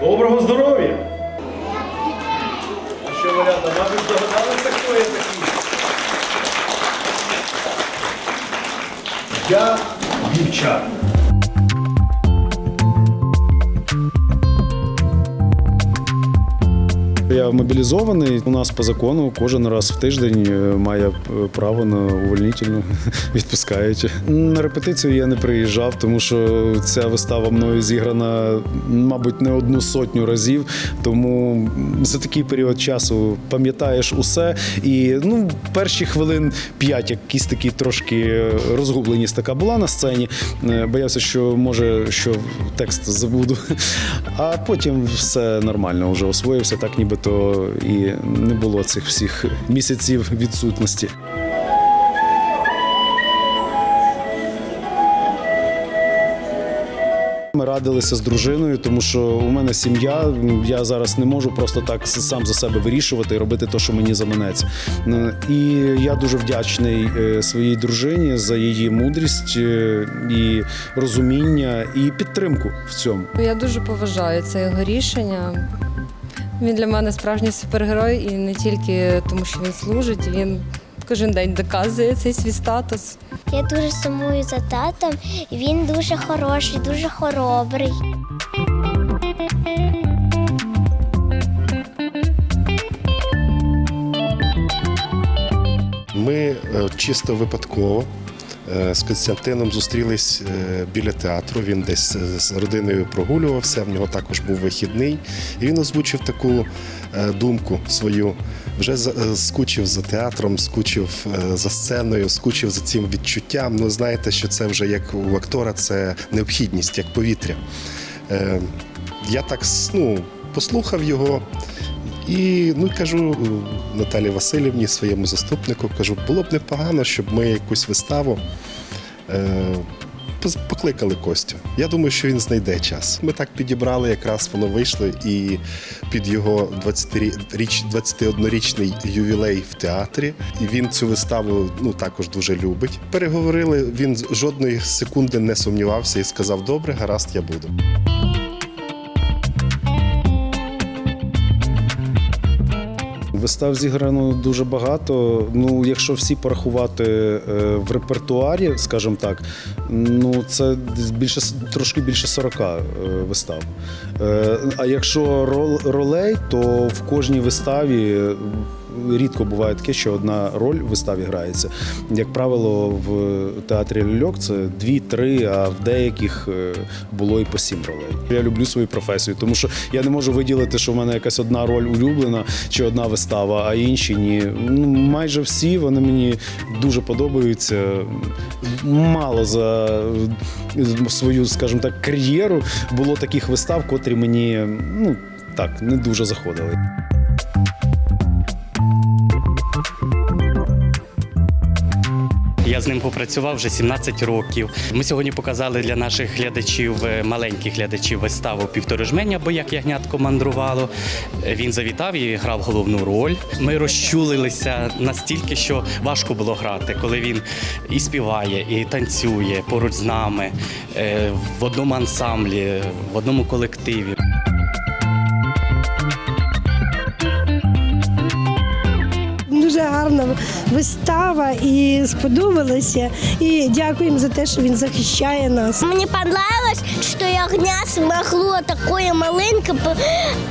Доброго здоров'я! А що, малята, мабуть, догадалися, хто я такий? Я дівчат. Я мобілізований. У нас по закону кожен раз в тиждень е, має е, право на увольнительну відпускають. На репетицію я не приїжджав, тому що ця вистава мною зіграна, мабуть, не одну сотню разів. Тому за такий період часу пам'ятаєш усе. І ну, перші хвилин п'ять якісь такі трошки розгубленість така була на сцені. Е, Боявся, що може що текст забуду. А потім все нормально вже освоївся, так нібито і не було цих всіх місяців відсутності. Ми радилися з дружиною, тому що у мене сім'я. Я зараз не можу просто так сам за себе вирішувати і робити те, що мені заманеться. Е, І я дуже вдячний е, своїй дружині за її мудрість е, і розуміння і підтримку в цьому. Я дуже поважаю це його рішення. Він для мене справжній супергерой, і не тільки тому, що він служить, він кожен день доказує цей свій статус. Я дуже сумую за татом. Він дуже хороший, дуже хоробрий. Ми е, чисто випадково з Константином зустрілись е, біля театру. Він десь е, з родиною прогулювався. В нього також був вихідний. І він озвучив таку е, думку свою. Вже е, скучив за театром, скучив е, за сценою, скучив за цим відчуттям. Ну, знаєте, що це вже як у актора, це необхідність, як повітря. Е, Я так ну, послухав його. І ну кажу е, Наталі Васильівні, своєму заступнику, кажу, було б непогано, щоб ми якусь виставу е, покликали Костю. Я думаю, що він знайде час. Ми так підібрали, якраз воно вийшло, і під його 20-річ, 21-річний ювілей в театрі. І він цю виставу ну також дуже любить. Переговорили. Він жодної секунди не сумнівався і сказав: Добре, гаразд, я буду. Вистав зіграно дуже багато. Ну, якщо всі порахувати е, в репертуарі, скажімо так, ну це більше трошки більше 40 е, вистав. Е, А якщо рол, ролей, то в кожній виставі. Рідко буває таке, що одна роль в виставі грається. Як правило, в театрі ляльок це дві-три, а в деяких е, було і по сім ролей. Я люблю свою професію, тому що я не можу виділити, що в мене якась одна роль улюблена чи одна вистава, а інші ні. Ну, майже всі вони мені дуже подобаються. Мало за е, свою, скажімо так, кар'єру було таких вистав, котрі мені ну так не дуже заходили. Я з ним попрацював вже 17 років. Ми сьогодні показали для наших глядачів, е, маленьких глядачів, виставу півтори жменя, бо як ягнятко мандрувало. Він завітав і грав головну роль. Ми розчулилися настільки, що важко було грати, коли він і співає, і танцює поруч з нами е, в одному ансамблі, в одному колективі. Гарна вистава і сподобалася. І дякуємо за те, що він захищає нас. Мені понравилось, що ягня змогло такое маленьке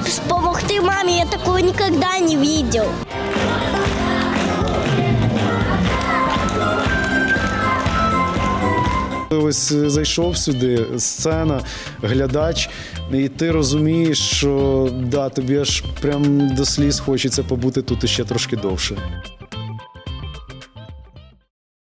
допомогти мамі. Я такого ніколи не бачив. Ось зайшов сюди, сцена, глядач, і ти розумієш, що да, тобі аж прям до сліз хочеться побути тут ще трошки довше.